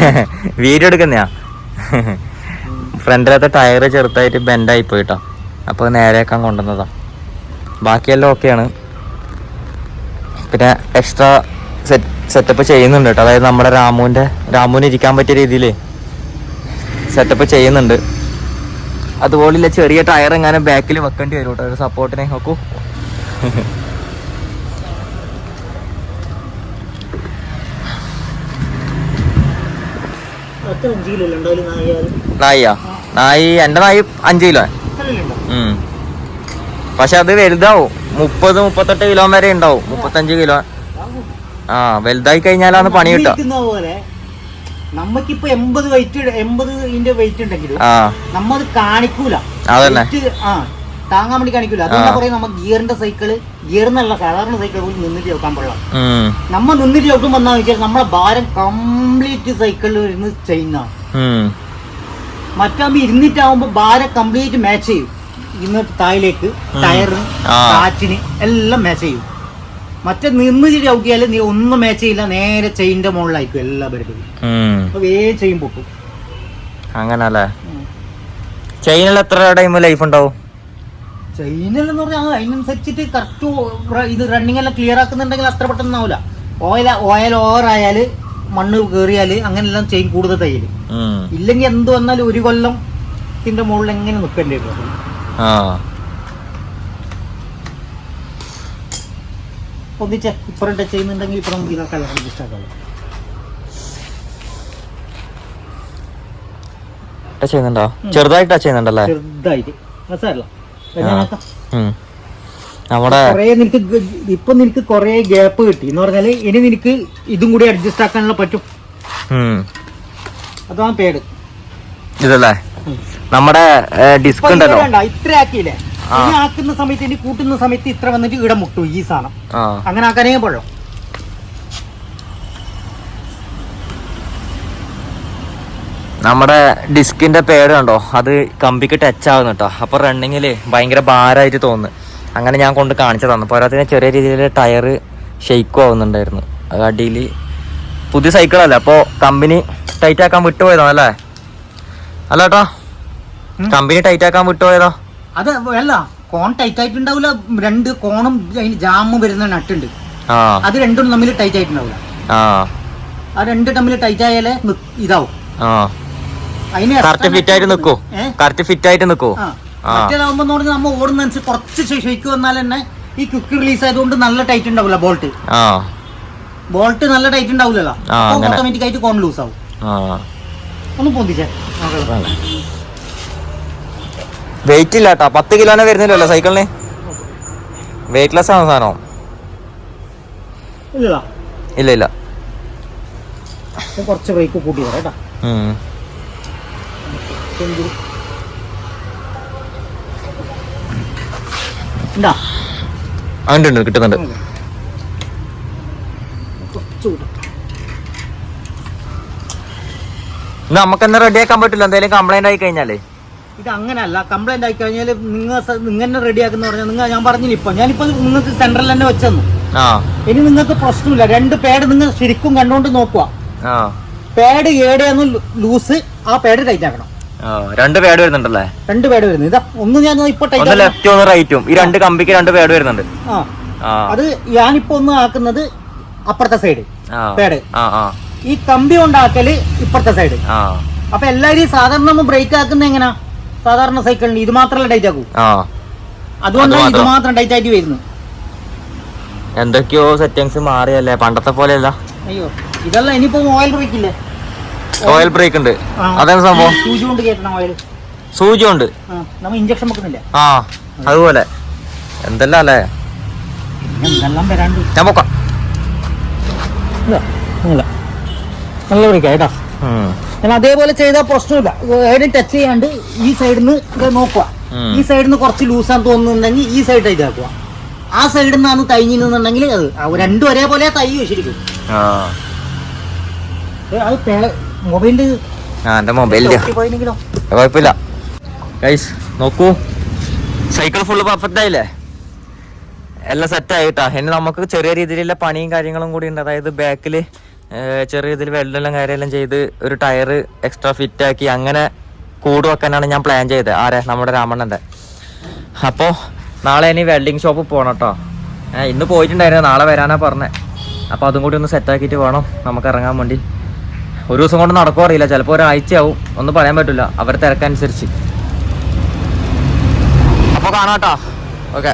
Video എടുക്കുന്നയാ? ഫ്രണ്ടിലത്തെ tyre ചെറുതായിട്ട് ബെൻഡായി പോയിട്ടോ. അപ്പോൾ നേരെയാക്കാൻ കൊണ്ടുവന്നതാ. ബാക്കിയെല്ലാം ഓക്കെയാണ് പിന്നെ എക്സ്ട്രാ സെറ്റ് സെറ്റപ്പ് ചെയ്യുന്നുണ്ട് കേട്ടോ. അതായത് നമ്മുടെ രാമുവിന്റെ രാമുവിന് ഇരിക്കാൻ പറ്റിയ രീതിയിൽ സെറ്റപ്പ് ചെയ്യുന്നുണ്ട്. അതുപോലുള്ള ചെറിയ ടയർ എങ്ങനെ ബാക്കിൽ വെക്കേണ്ടി വരും കേട്ടോ. ഒരു സപ്പോർട്ടിനെ നോക്കൂ അത്ര അഞ്ച് കിലോ അല്ല ഉണ്ടാവില്ല നായാലും നായിയാ? നായി എന്റെ നായി അഞ്ച് കിലോ പക്ഷെ അത് വലുതാവും. മുപ്പത് മുപ്പത്തെട്ട് കിലോ വരെ ഉണ്ടാവും. മുപ്പത്തഞ്ച് കിലോ ആ വലുതായി കഴിഞ്ഞാലാണ് പണി കിട്ടുക. നമ്മക്കിപ്പോ എൺപത് വെയിറ്റ് എൺപത് ഇതിന്റെ വെയിറ്റ് ഉണ്ടെങ്കിലും ആ. നമ്മ കാണിക്കൂല. അതന്നെ. ആ. താങ്ങാൻ വേണ്ടി കാണിക്കൂല. അതെന്താ പറയാ നമ്മ ഗിയറിന്റെ സൈക്കിൾ ഗിയർ എന്നല്ല സാധാരണ സൈക്കിൾ പോലും നിന്നിട്ട് ചോക്കാൻ പാടില്ല. നമ്മ നിന്നിട്ട് ചോക്കും വന്നാന്ന് വെച്ചാൽ നമ്മളെ ഭാരം കംപ്ലീറ്റ് സൈക്കിളിൽ ഇരുന്ന് ചെയ്യുന്ന. മറ്റാകുമ്പോ ഇരുന്നിട്ടാവുമ്പോ ഭാരം കംപ്ലീറ്റ് മാച്ച് ചെയ്യും. ഇന്ന് തായിലേക്ക് ടയറിന്. കാറ്റിന് എല്ലാം മാച്ച് ചെയ്യും. മറ്റേ നിന്ന് ചവിട്ടിയാൽ നീ ഒന്നും മാച്ച് ചെയ്യില്ല നേരെ ചെയിന്റെ മുകളിലായിരിക്കും എല്ലാ പരിപാടിയും. വേ അപ്പൊ പൊക്കും ചെയിൻ പൊട്ടും. അങ്ങനല്ലേ. ചെയിനിൽ എത്ര ടൈം ലൈഫ് ഉണ്ടാവും? ചെയിനെന്ന് പറഞ്ഞാൽ അതിനനുസരിച്ചിട്ട് കറക്റ്റ് ഇത് റണ്ണിങ് എല്ലാം ക്ലിയർ ആക്കുന്നുണ്ടെങ്കിൽ അത്ര പെട്ടെന്ന് ആവില്ല ഓയിൽ ഓയിൽ ഓവർ മണ്ണ് കയറിയാൽ അങ്ങനെല്ലാം ചെയിൻ കൂടുതൽ തയ്യൽ ഇല്ലെങ്കിൽ എന്ത് വന്നാലും ഒരു കൊല്ലം ഇതിന്റെ മുകളിൽ എങ്ങനെ നിൽക്കേണ്ടി വരും? ഒന്നിച്ച് ഇപ്പുറം ടച്ച് ചെയ്യുന്നുണ്ടെങ്കിൽ ഇപ്പുറം ഇതാക്കാൻ ഇഷ്ടമാക്കാം ടച്ച് ചെയ്യുന്നുണ്ടോ? ചെറുതായിട്ട് ടച്ച് ചെയ്യുന്നുണ്ടല്ലേ? ചെറുതായിട്ട്. മനസ്സിലല്ല ഉം. നമ്മുടെ നിനക്ക് ഇപ്പൊ നിനക്ക് കൊറേ ഗ്യാപ്പ് കിട്ടി. എന്ന് പറഞ്ഞാൽ ഇനി നിനക്ക് ഇതും കൂടി അഡ്ജസ്റ്റ് ആക്കാനുള്ള പറ്റും. അതാണ് പേട്. ഇതല്ലേ? നമ്മുടെ ഡിസ്ക് ഉണ്ടല്ലോ. ഇത്ര ആക്കിയില്ലേ? ആക്കുന്ന സമയത്ത് ഇനി കൂട്ടുന്ന സമയത്ത് ഇത്ര വന്നിട്ട് ഇവിടെ മുട്ടും ഈ സാധനം. അങ്ങനെ ആക്കാനേ പാടുള്ളൂ. നമ്മുടെ ഡിസ്കിന്റെ പേട് കണ്ടോ? അത് കമ്പിക്ക് ടച്ച് ആവുന്നു കേട്ടോ അപ്പോൾ റണ്ണിങ്ങിൽ ഭയങ്കര ഭാരമായിട്ട് തോന്നുന്നു. അങ്ങനെ ഞാൻ കൊണ്ട് കാണിച്ചു തന്നു പോരാത്തിന് ചെറിയ രീതിയിൽ ടയർ ഷെയ്ക്കും ആവുന്നുണ്ടായിരുന്നു. അടിയിൽ പുതിയ സൈക്കിളല്ലേ അപ്പോൾ കമ്പനി ടൈറ്റ് ആക്കാൻ വിട്ടുപോയതാ അല്ലേ അല്ല കേട്ടോ കമ്പനി ടൈറ്റ് ആക്കാൻ വിട്ടുപോയതോ? അത് അല്ല കോൺ ടൈറ്റ് ആയിട്ടുണ്ടാവില്ല രണ്ട് കോണും അതിന് ജാമും വരുന്ന നട്ടുണ്ട്. അത് രണ്ടും തമ്മിൽ ടൈറ്റ് ആയിട്ടുണ്ടാവില്ല ആ. രണ്ട് തമ്മിൽ ടൈറ്റ് ആയാലേ ഇതാവും. ആ. കറക്റ്റ് ഫിറ്റ് ആയിട്ട് നിൽക്കോ? കറക്റ്റ് ഫിറ്റ് ആയിട്ട് നിൽക്കോ പറഞ്ഞാൽ നമ്മൾ ഓടുന്നതനുസരിച്ച് കുറച്ച് ഷെയ്ക്ക് വന്നാൽ തന്നെ ഈ ക്വിക്ക് റിലീസ് ആയതുകൊണ്ട് നല്ല ടൈറ്റ് ഉണ്ടാവില്ല ബോൾട്ട് ബോൾട്ട് നല്ല ടൈറ്റ് ഉണ്ടാവില്ലല്ലോ. ഓട്ടോമാറ്റിക് ആയിട്ട് കോൺ ലൂസ് ആവും. ഒന്ന് പൊന്തിച്ചേ. വെയിറ്റ് ഇല്ല കേട്ടോ പത്ത് കിലോനെ വരുന്നില്ലല്ലോ സൈക്കിളിന് വെയിറ്റ്ലെസ് ആണ് സാധനം? ഇല്ല ഇല്ല. കുറച്ച് ബ്രേക്ക് കൂട്ടി തരാം കേട്ടോ ഉം. ഉണ്ടോ ഉണ്ട് ഉണ്ട് കിട്ടുന്നുണ്ട്. കുറച്ച് കൂട്ടാം നമുക്ക് എന്നാ റെഡി ആക്കാൻ പറ്റില്ല? എന്തെങ്കിലും കംപ്ലൈന്റ് ആയി കഴിഞ്ഞാലേ. ഇത് അങ്ങനല്ല കംപ്ലൈന്റ് ആയി കഴിഞ്ഞാൽ നിങ്ങൾ നിങ്ങൾ റെഡി ആക്കുന്ന പറഞ്ഞാൽ നിങ്ങൾ ഞാൻ പറഞ്ഞില്ല ഇപ്പൊ? ഞാനിപ്പോ നിങ്ങൾക്ക് സെന്ററിൽ തന്നെ വെച്ചെന്നു. ആ. ഇനി നിങ്ങൾക്ക് പ്രശ്നമില്ല. രണ്ട് പേഡ് നിങ്ങൾ ശരിക്കും കണ്ടുകൊണ്ട് നോക്കുക ആ. പാഡ് ഏടെയാന്ന് ലൂസ് ആ പേഡ് ടൈറ്റ് ആക്കണം രണ്ട് പേഡ് വരുന്നുണ്ടല്ലേ? രണ്ട് പേഡ് വരുന്നു. ഇതാ ഒന്ന് ഞാൻ ഇപ്പൊ ഒന്ന് ലെഫ്റ്റും ഒന്ന് റൈറ്റും ഈ രണ്ട് കമ്പിക്ക് രണ്ട് പേഡ് വരുന്നുണ്ട്. അത് ഞാനിപ്പോ ഒന്ന് ആക്കുന്നത് അപ്പുറത്തെ സൈഡ് പേഡ് ഈ കമ്പി കൊണ്ടാക്കൽ ഇപ്പുറത്തെ സൈഡ് അപ്പൊ എല്ലാരും സാധാരണ നമ്മൾ ബ്രേക്ക് ആക്കുന്ന എങ്ങനാ? സാധാരണ സൈക്കിളിന് ഇത് മാത്രമല്ല ടൈറ്റ് ആക്കൂ. അതുകൊണ്ടാണ് ഇത് മാത്രം. ടൈറ്റ് ആയിട്ട് വരുന്നു എന്തൊക്കെയോ സെറ്റിങ്സ് മാറിയല്ലേ? പണ്ടത്തെ പോലെയല്ല. അയ്യോ ഇതല്ല ഇനിയിപ്പോ ഓയിൽ ബ്രേക്ക് ഇല്ലേ? ഓയിൽ ബ്രേക്ക് ഉണ്ട്. അതേ അതാണ് സംഭവം? സൂചി കൊണ്ട് ഓയിൽ? സൂചി ഉണ്ട്. നമ്മൾ ഇഞ്ചക്ഷൻ വെക്കുന്നില്ല ആ അതുപോലെ. എന്തെല്ലാം അല്ലേ? എന്തെല്ലാം വരാണ്ട്? ഞാൻ പൊക്കാം. നല്ല ബ്രേക്കാ കേട്ടോ. ഞാൻ അതേപോലെ ചെയ്താൽ പ്രശ്നമില്ല. ഏടും ടച്ച് ചെയ്യാണ്ട് ഈ സൈഡിൽ നിന്ന് നോക്കുക ഈ സൈഡിൽ നിന്ന് കുറച്ച് ലൂസാന്ന് തോന്നുന്നുണ്ടെങ്കിൽ ഈ സൈഡ് ഇതാക്കുക ആ സൈഡിൽ നിന്നാണ് തൈഞ്ഞിന്നുണ്ടെങ്കിൽ അത് ആ രണ്ടും ഒരേപോലെ തൈ ശരിക്കും. ഏ, അത് മൊബൈലിൽ ആ എന്റെ മൊബൈലിന്റെ പോയില്ലെങ്കിലോ കുഴപ്പമില്ല. ഗൈസ് നോക്കൂ. സൈക്കിൾ ഫുള്ള് പെർഫെക്റ്റ് ആയില്ലേ? എല്ലാം സെറ്റ് ആയിട്ടാ ഇനി നമുക്ക് ചെറിയ രീതിയിലുള്ള പണിയും കാര്യങ്ങളും കൂടി ഉണ്ട്. അതായത് ബാക്കിൽ ചെറിയ രീതിയിൽ വെള്ളമെല്ലാം കാര്യമെല്ലാം ചെയ്ത് ഒരു ടയർ എക്സ്ട്രാ ഫിറ്റ് ആക്കി അങ്ങനെ കൂട് വെക്കാനാണ് ഞാൻ പ്ലാൻ ചെയ്തത്. ആരെ? നമ്മുടെ രാമണ്ണന്റെ. അപ്പോൾ നാളെ ഇനി വെൽഡിങ് ഷോപ്പ് പോകണം കേട്ടോ ഇന്ന് പോയിട്ടുണ്ടായിരുന്നു. നാളെ വരാനാ പറഞ്ഞത് അപ്പോൾ അതും കൂടി ഒന്ന് സെറ്റാക്കിയിട്ട് വേണം. നമുക്ക് ഇറങ്ങാൻ വേണ്ടി. ഒരു ദിവസം കൊണ്ട് നടക്കുമോ അറിയില്ല. ചിലപ്പോൾ ഒരാഴ്ചയാവും. ഒന്നും പറയാൻ പറ്റില്ല അവർ തിരക്കനുസരിച്ച്. അപ്പോൾ കാണാം കേട്ടോ. ഓക്കെ